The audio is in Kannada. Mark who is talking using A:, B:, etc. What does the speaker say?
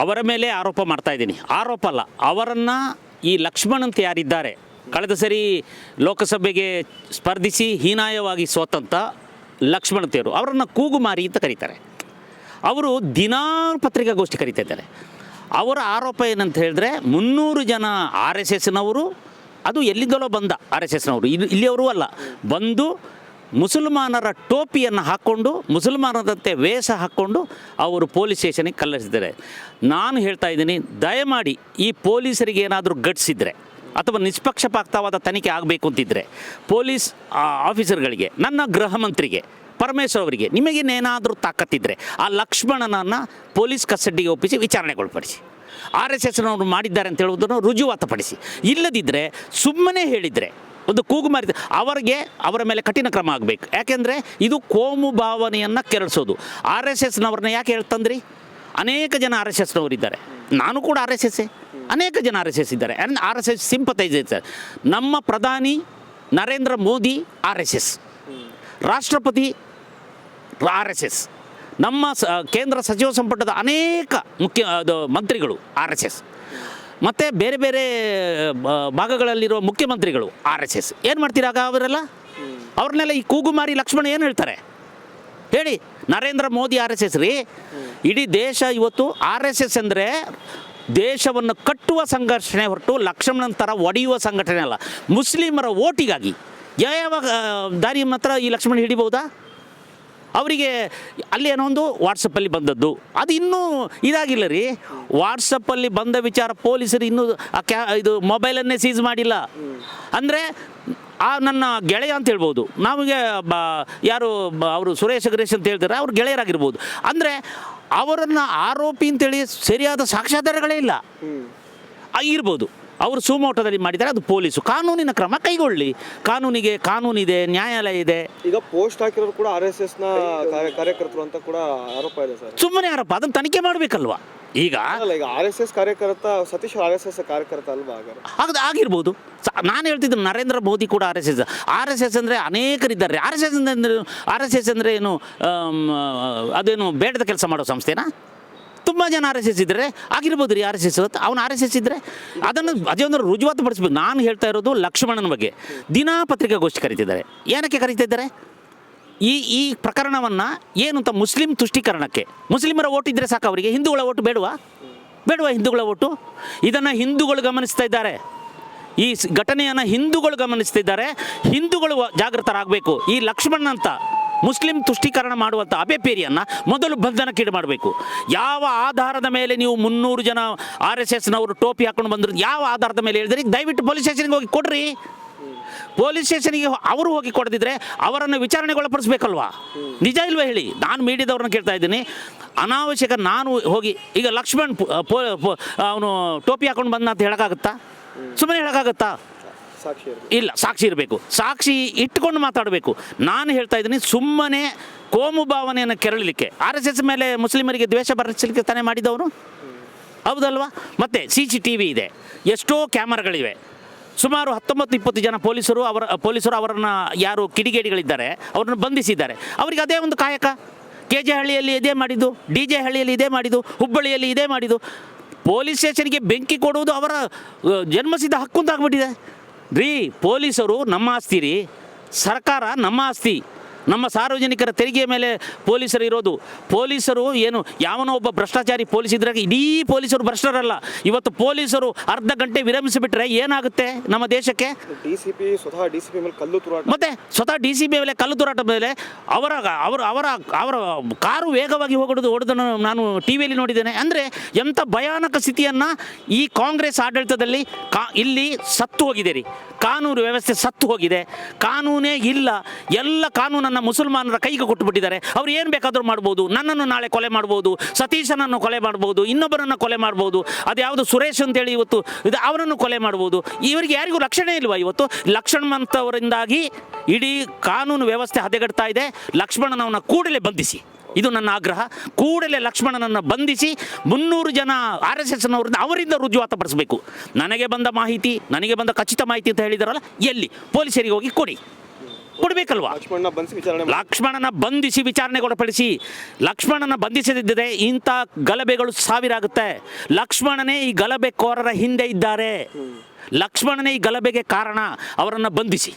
A: ಅವರ ಮೇಲೆ ಆರೋಪ ಮಾಡ್ತಾ ಇದ್ದೀನಿ. ಆರೋಪ ಅಲ್ಲ, ಅವರನ್ನು ಈ ಲಕ್ಷ್ಮಣ್ ಅಂತ ಯಾರಿದ್ದಾರೆ, ಕಳೆದ ಸರಿ ಲೋಕಸಭೆಗೆ ಸ್ಪರ್ಧಿಸಿ ಹೀನಾಯವಾಗಿ ಸೋತಂಥ ಲಕ್ಷ್ಮಣ್ ತೇರು ಅವರನ್ನು ಕೂಗುಮಾರಿ ಅಂತ ಕರೀತಾರೆ. ಅವರು ದಿನಾ ಪತ್ರಿಕಾಗೋಷ್ಠಿ ಕರೀತಾ ಇದ್ದಾರೆ. ಅವರ ಆರೋಪ ಏನಂತ ಹೇಳಿದ್ರೆ, ಮುನ್ನೂರು ಜನ ಆರ್ ಎಸ್ ಎಸ್ನವರು, ಅದು ಎಲ್ಲಿಂದಲೋ ಬಂದ ಆರ್ ಎಸ್ ಎಸ್ನವರು. ಇಲ್ಲಿ ಇಲ್ಲಿಯವರು ಅಲ್ಲ, ಬಂದು ಮುಸಲ್ಮಾನರ ಟೋಪಿಯನ್ನು ಹಾಕ್ಕೊಂಡು ಮುಸಲ್ಮಾನರಂತೆ ವೇಷ ಹಾಕ್ಕೊಂಡು ಅವರು ಪೊಲೀಸ್ ಸ್ಟೇಷನಿಗೆ ಕಲ್ಲರಿಸಿದ್ದಾರೆ ನಾನು ಹೇಳ್ತಾ ಇದ್ದೀನಿ, ದಯಮಾಡಿ ಈ ಪೊಲೀಸರಿಗೆ ಏನಾದರೂ ಗಟ್ಸಿದ್ರೆ ಅಥವಾ ನಿಷ್ಪಕ್ಷಪಾತವಾದ ತನಿಖೆ ಆಗಬೇಕು ಅಂತಿದ್ದರೆ ಪೊಲೀಸ್ ಆಫೀಸರ್ಗಳಿಗೆ, ನನ್ನ ಗೃಹ ಮಂತ್ರಿಗೆ, ಪರಮೇಶ್ವರ್ ಅವರಿಗೆ ನಿಮಗೇನೇನಾದರೂ ತಾಕತ್ತಿದ್ದರೆ ಆ ಲಕ್ಷ್ಮಣನನ್ನು ಪೊಲೀಸ್ ಕಸ್ಟಡಿಗೆ ಒಪ್ಪಿಸಿ ವಿಚಾರಣೆಗೊಳಪಡಿಸಿ. ಆರ್ ಎಸ್ ಎಸ್ನವರು ಮಾಡಿದ್ದಾರೆ ಅಂತ ಹೇಳುವುದನ್ನು ರುಜುವಾತಪಡಿಸಿ. ಇಲ್ಲದಿದ್ದರೆ ಸುಮ್ಮನೆ ಹೇಳಿದರೆ ಒಂದು ಕೂಗು ಮಾರಿದೆ ಅವರಿಗೆ ಅವರ ಮೇಲೆ ಕಠಿಣ ಕ್ರಮ ಆಗಬೇಕು. ಯಾಕೆಂದರೆ ಇದು ಕೋಮು ಭಾವನೆಯನ್ನು ಕೆರಳಿಸೋದು. ಆರ್ ಎಸ್ ಎಸ್ನವ್ರನ್ನ ಯಾಕೆ ಹೇಳ್ತಂದ್ರಿ? ಅನೇಕ ಜನ ಆರ್ ಎಸ್ ಎಸ್ನವರಿದ್ದಾರೆ. ನಾನು ಕೂಡ ಆರ್ ಎಸ್ ಎಸ್ಸೇ. ಅನೇಕ ಜನ ಆರ್ ಎಸ್ ಎಸ್ ಇದ್ದಾರೆ. ಆರ್ ಎಸ್ ಎಸ್ ನಮ್ಮ ಪ್ರಧಾನಿ Narendra Modi R S S. ರಾಷ್ಟ್ರಪತಿ ಆರ್ ಎಸ್ ಎಸ್. ನಮ್ಮ ಕೇಂದ್ರ ಸಚಿವ ಸಂಪುಟದ ಅನೇಕ ಮುಖ್ಯ, ಅದು ಮಂತ್ರಿಗಳು ಆರ್ ಎಸ್ ಎಸ್. ಮತ್ತು ಬೇರೆ ಬೇರೆ ಭಾಗಗಳಲ್ಲಿರುವ ಮುಖ್ಯಮಂತ್ರಿಗಳು, ಆರ್ ಎಸ್ ಎಸ್. ಏನು ಮಾಡ್ತೀರಾಗ ಅವರೆಲ್ಲ? ಅವ್ರನ್ನೆಲ್ಲ ಈ ಕೂಗುಮಾರಿ ಲಕ್ಷ್ಮಣ ಏನು ಹೇಳ್ತಾರೆ? ಹೇಳಿ, Narendra Modi R S S ರೀ, ಇಡೀ ದೇಶ ಇವತ್ತು ಆರ್ ಎಸ್ ಎಸ್ ಅಂದರೆ ದೇಶವನ್ನು ಕಟ್ಟುವ ಸಂಘರ್ಷಣೆ ಹೊರಟು ಲಕ್ಷ್ಮಣನ ಥರ ಒಡೆಯುವ ಸಂಘಟನೆ ಅಲ್ಲ. ಮುಸ್ಲಿಮರ ಓಟಿಗಾಗಿ ಯಾವ ದಾರಿ ಮಾತ್ರ ಈ ಲಕ್ಷ್ಮಣ ಹಿಡಿಬಹುದಾ? ಅವರಿಗೆ ಅಲ್ಲಿ ಏನೋ ಒಂದು ವಾಟ್ಸಪ್ಪಲ್ಲಿ ಬಂದದ್ದು. ಅದು ಇನ್ನೂ ಇದಾಗಿಲ್ಲ ರೀ. ವಾಟ್ಸಪ್ಪಲ್ಲಿ ಬಂದ ವಿಚಾರ ಪೊಲೀಸರು ಇನ್ನೂ ಆ ಕ್ಯಾ ಇದು ಮೊಬೈಲನ್ನೇ ಸೀಸ್ ಮಾಡಿಲ್ಲ. ಅಂದರೆ ಆ ನನ್ನ ಗೆಳೆಯ ಅಂತ ಹೇಳ್ಬೋದು. ನಮಗೆ ಬ ಯಾರು ಅವರು ಸುರೇಶ್ ಗಣೇಶ್ ಅಂತ ಹೇಳ್ತಾರೆ ಅವ್ರ ಗೆಳೆಯರಾಗಿರ್ಬೋದು. ಅಂದರೆ ಅವರನ್ನು ಆರೋಪಿ ಅಂತೇಳಿ ಸರಿಯಾದ ಸಾಕ್ಷ್ಯಾಧಾರಗಳೇ ಇಲ್ಲ. ಆ, ಇರ್ಬೋದು. ಅವರು ಸುಮೋಟದಲ್ಲಿ ಮಾಡಿದ್ದಾರೆ ಅದು ಪೊಲೀಸು. ಕಾನೂನಿನ ಕ್ರಮ ಕೈಗೊಳ್ಳಿ. ಕಾನೂನಿಗೆ ಕಾನೂನಿದೆ ನ್ಯಾಯಾಲಯ ಇದೆ.
B: ಈಗ ಪೋಸ್ಟ್ ಹಾಕಿರೋರು ಕೂಡ ಆರ್ ಎಸ್ ಎಸ್ನ ಕಾರ್ಯ- ಕಾರ್ಯಕರ್ತರು ಅಂತ ಕೂಡ ಆರೋಪ ಇದೆ ಸರ್.
A: ಸುಮ್ಮನೆ ಆರೋಪ ಅದನ್ನು ತನಿಖೆ ಮಾಡಬೇಕಲ್ವಾ? ಈಗ
B: ಈಗ ಆರ್ ಎಸ್ ಎಸ್ ಕಾರ್ಯಕರ್ತ ಸತೀಶ್ ಆರ್ ಎಸ್ ಎಸ್ ಕಾರ್ಯಕರ್ತ ಅಲ್ವಾ ಹಾಗಾದ್ರೆ?
A: ಆಗಿರ್ಬೋದು. ನಾನು ಹೇಳ್ತಿದ್ದೆ ನರೇಂದ್ರ ಮೋದಿ ಕೂಡ R S S. R S S ಅಂದರೆ ಅನೇಕರಿದ್ದಾರೆ. ಆರ್ ಎಸ್ ಎಸ್ ಅಂದರೆ ಆರ್ ಎಸ್ ಎಸ್ ಅಂದರೆ ಏನು ಅದೇನು ಬೇಡದ ಕೆಲಸ ಮಾಡೋ ಸಂಸ್ಥೆನಾ? ತುಂಬ ಜನ ಆರ್ ಎಸ್ ಎಸ್ ಇದ್ದರೆ ಆಗಿರ್ಬೋದು ರೀ ಆರ್ ಎಸ್ ಎಸ್ ಅವನು ಆರ್ ಎಸ್ ಎಸ್ ಇದ್ದರೆ ಅದನ್ನು ಅದೇ ಒಂದು ರುಜುವಾತು ಪಡಿಸ್ಬೇಕು. ನಾನು ಹೇಳ್ತಾ ಇರೋದು ಲಕ್ಷ್ಮಣನ ಬಗ್ಗೆ. ದಿನಾ ಪತ್ರಿಕಾಗೋಷ್ಠಿ ಕರೀತಿದ್ದಾರೆ. ಏನಕ್ಕೆ ಕರೀತಿದ್ದಾರೆ ಈ ಈ ಪ್ರಕರಣವನ್ನು ಏನು ಅಂತ ಮುಸ್ಲಿಂ ತುಷ್ಟೀಕರಣಕ್ಕೆ, ಮುಸ್ಲಿಮರ ಓಟ್ ಇದ್ದರೆ ಸಾಕು ಅವರಿಗೆ. ಹಿಂದೂಗಳ ಓಟು ಬೇಡವಾ? ಬೇಡವಾ ಹಿಂದೂಗಳ ಓಟು? ಇದನ್ನು ಹಿಂದೂಗಳು ಗಮನಿಸ್ತಾ ಇದ್ದಾರೆ. ಈ ಘಟನೆಯನ್ನು ಹಿಂದೂಗಳು ಗಮನಿಸ್ತಿದ್ದಾರೆ ಹಿಂದೂಗಳು ಜಾಗೃತರಾಗಬೇಕು. ಈ ಲಕ್ಷ್ಮಣ್ ಅಂತ ಮುಸ್ಲಿಂ ತುಷ್ಟೀಕರಣ ಮಾಡುವಂಥ ಅಬೆಪೇರಿಯನ್ನು ಮೊದಲು ಬಂಧನಕ್ಕೀಡು ಮಾಡಬೇಕು. ಯಾವ ಆಧಾರದ ಮೇಲೆ ನೀವು ಮುನ್ನೂರು ಜನ ಆರ್ ಎಸ್ ಎಸ್ನವರು ಟೋಪಿ ಹಾಕೊಂಡು ಬಂದರು, ಯಾವ ಆಧಾರದ ಮೇಲೆ ಹೇಳಿದ್ರಿ? ದಯವಿಟ್ಟು ಪೊಲೀಸ್ ಸ್ಟೇಷನ್ಗೆ ಹೋಗಿ ಕೊಡ್ರಿ. ಪೊಲೀಸ್ ಸ್ಟೇಷನ್ಗೆ ಅವರು ಹೋಗಿ ಕೊಡದಿದ್ರೆ ಅವರನ್ನು ವಿಚಾರಣೆಗೊಳಪಡಿಸ್ಬೇಕಲ್ವಾ? ನಿಜ ಇಲ್ವೇ ಹೇಳಿ? ನಾನು ಮೀಡಿಯಾದವ್ರನ್ನ ಕೇಳ್ತಾ ಇದ್ದೀನಿ. ಅನಾವಶ್ಯಕ ನಾನು ಹೋಗಿ, ಈಗ ಲಕ್ಷ್ಮಣ್ ಅವನು ಟೋಪಿ ಹಾಕೊಂಡು ಬಂದ ಅಂತ ಹೇಳೋಕ್ಕಾಗುತ್ತಾ? ಸುಮ್ಮನೆ ಹೇಳೋಕ್ಕಾಗುತ್ತಾ. ಇಲ್ಲ, ಸಾಕ್ಷಿ ಇರಬೇಕು. ಸಾಕ್ಷಿ ಇಟ್ಕೊಂಡು ಮಾತಾಡಬೇಕು. ನಾನು ಹೇಳ್ತಾ ಇದ್ದೀನಿ, ಸುಮ್ಮನೆ ಕೋಮು ಭಾವನೆಯನ್ನು ಕೆರಳಲಿಕ್ಕೆ. ಆರ್ ಎಸ್ ಎಸ್ ಮೇಲೆ ಮುಸ್ಲಿಮರಿಗೆ ದ್ವೇಷ ಬರೆಸಲಿಕ್ಕೆ ತಾನೇ ಮಾಡಿದವರು? ಹೌದಲ್ವಾ? ಮತ್ತೆ ಸಿ ಸಿ ಟಿ ವಿ ಇದೆ. ಎಷ್ಟೋ ಕ್ಯಾಮರಾಗಳಿವೆ. ಸುಮಾರು ಹತ್ತೊಂಬತ್ತು, ಇಪ್ಪತ್ತು ಜನ ಪೊಲೀಸರು ಅವರ, ಪೊಲೀಸರು ಅವರನ್ನು ಯಾರು ಕಿಡಿಗೇಡಿಗಳಿದ್ದಾರೆ, ಅವರನ್ನು ಬಂಧಿಸಿದ್ದಾರೆ. ಅವರಿಗೆ ಅದೇ ಒಂದು ಕಾಯಕ. ಕೆ ಜೆ ಹಳ್ಳಿಯಲ್ಲಿ ಇದೇ ಮಾಡಿದ್ದು, ಡಿ ಜೆ ಹಳ್ಳಿಯಲ್ಲಿ ಇದೇ ಮಾಡಿದ್ದು, ಹುಬ್ಬಳ್ಳಿಯಲ್ಲಿ ಇದೇ ಮಾಡಿದ್ದು. ಪೊಲೀಸ್ ಸ್ಟೇಷನ್ಗೆ ಬೆಂಕಿ ಕೊಡುವುದು ಅವರ ಜನ್ಮಸಿದ್ಧ ಹಕ್ಕು ಅಂತ ಆಗ್ಬಿಟ್ಟಿದೆ. ರೀ ಪೊಲೀಸರು ನಮ್ಮ ಆಸ್ತಿ ರೀ ಸರ್ಕಾರ ನಮ್ಮ ಆಸ್ತಿ. ನಮ್ಮ ಸಾರ್ವಜನಿಕರ ತೆರಿಗೆಯ ಮೇಲೆ ಪೊಲೀಸರು ಇರೋದು. ಪೊಲೀಸರು ಏನು ಯಾವನೋ ಒಬ್ಬ ಭ್ರಷ್ಟಾಚಾರಿ ಪೊಲೀಸ್ ಇದ್ರಾಗ ಇಡೀ ಪೊಲೀಸರು ಭ್ರಷ್ಟರಲ್ಲ. ಇವತ್ತು ಪೊಲೀಸರು ಅರ್ಧ ಗಂಟೆ ವಿರಮಿಸಿಬಿಟ್ರೆ ಏನಾಗುತ್ತೆ ನಮ್ಮ ದೇಶಕ್ಕೆ?
B: ಡಿ ಸಿ ಪಿ ಸ್ವತಃ ಡಿ ಸಿ ಪಿ ಮೇಲೆ ಕಲ್ಲು ತೂರಾಟ.
A: ಮತ್ತೆ ಸ್ವತಃ ಡಿ ಸಿ ಬಿ ಮೇಲೆ ಕಲ್ಲು ತೂರಾಟ ಮೇಲೆ ಅವರ ಅವರ ಅವರ ಅವರ ಕಾರು ವೇಗವಾಗಿ ಹೋಗೋದು ಹೊಡೆದನ್ನು ನಾನು ಟಿ ವಿಯಲ್ಲಿ ನೋಡಿದ್ದೇನೆ. ಅಂದರೆ ಎಂಥ ಭಯಾನಕ ಸ್ಥಿತಿಯನ್ನು ಈ ಕಾಂಗ್ರೆಸ್ ಆಡಳಿತದಲ್ಲಿ ಕಾ ಇಲ್ಲಿ ಸತ್ತು ಹೋಗಿದೆ ರೀ ಕಾನೂನು ವ್ಯವಸ್ಥೆ ಸತ್ತು ಹೋಗಿದೆ. ಕಾನೂನೇ ಇಲ್ಲ. ಎಲ್ಲ ಕಾನೂನನ್ನು ಮುಸಲ್ಮಾನರ ಕೈಗೆ ಕೊಟ್ಟುಬಿಟ್ಟಿದ್ದಾರೆ. ಅವ್ರು ಏನು ಬೇಕಾದರೂ ಮಾಡ್ಬೋದು. ನನ್ನನ್ನು ನಾಳೆ ಕೊಲೆ ಮಾಡ್ಬೋದು. ಸತೀಶನನ್ನು ಕೊಲೆ ಮಾಡ್ಬೋದು. ಇನ್ನೊಬ್ಬರನ್ನು ಕೊಲೆ ಮಾಡ್ಬೋದು. ಅದು ಯಾವುದು ಸುರೇಶ್ ಅಂತೇಳಿ ಇವತ್ತು ಇದು ಅವರನ್ನು ಕೊಲೆ ಮಾಡ್ಬೋದು. ಇವರಿಗೆ ಯಾರಿಗೂ ರಕ್ಷಣೆ ಇಲ್ವಾ ಇವತ್ತು? ಲಕ್ಷ್ಮಣಂತವರಿಂದಾಗಿ ಇಡೀ ಕಾನೂನು ವ್ಯವಸ್ಥೆ ಹದಗೆಡ್ತಾ ಇದೆ. ಲಕ್ಷ್ಮಣನವನ್ನ ಕೂಡಲೇ ಬಂಧಿಸಿ. ಇದು ನನ್ನ ಆಗ್ರಹ. ಕೂಡಲೇ ಲಕ್ಷ್ಮಣನನ್ನು ಬಂಧಿಸಿ ಮುನ್ನೂರು ಜನ ಆರ್ ಎಸ್ ಎಸ್ನವರಿಂದ ಅವರಿಂದ ರುಜುವಾತಪಡಿಸಬೇಕು ನನಗೆ ಬಂದ ಮಾಹಿತಿ, ನನಗೆ ಬಂದ ಖಚಿತ ಮಾಹಿತಿ ಅಂತ ಹೇಳಿದಾರಲ್ಲ, ಎಲ್ಲಿ? ಪೊಲೀಸರಿಗೆ ಹೋಗಿ ಕೊಡಿ. ಕೊಡಬೇಕಲ್ವಾ? ಲಕ್ಷ್ಮಣನ ಬಂಧಿಸಿ ವಿಚಾರಣೆಗೊಳಪಡಿಸಿ. ಲಕ್ಷ್ಮಣನ ಬಂಧಿಸದಿದ್ದರೆ ಇಂಥ ಗಲಭೆಗಳು ಸಾವಿರಾಗುತ್ತೆ. ಲಕ್ಷ್ಮಣನೇ ಈ ಗಲಭೆಕೋರರ ಹಿಂದೆ ಇದ್ದಾರೆ. ಲಕ್ಷ್ಮಣನೇ ಈ ಗಲಭೆಗೆ ಕಾರಣ. ಅವರನ್ನು ಬಂಧಿಸಿ.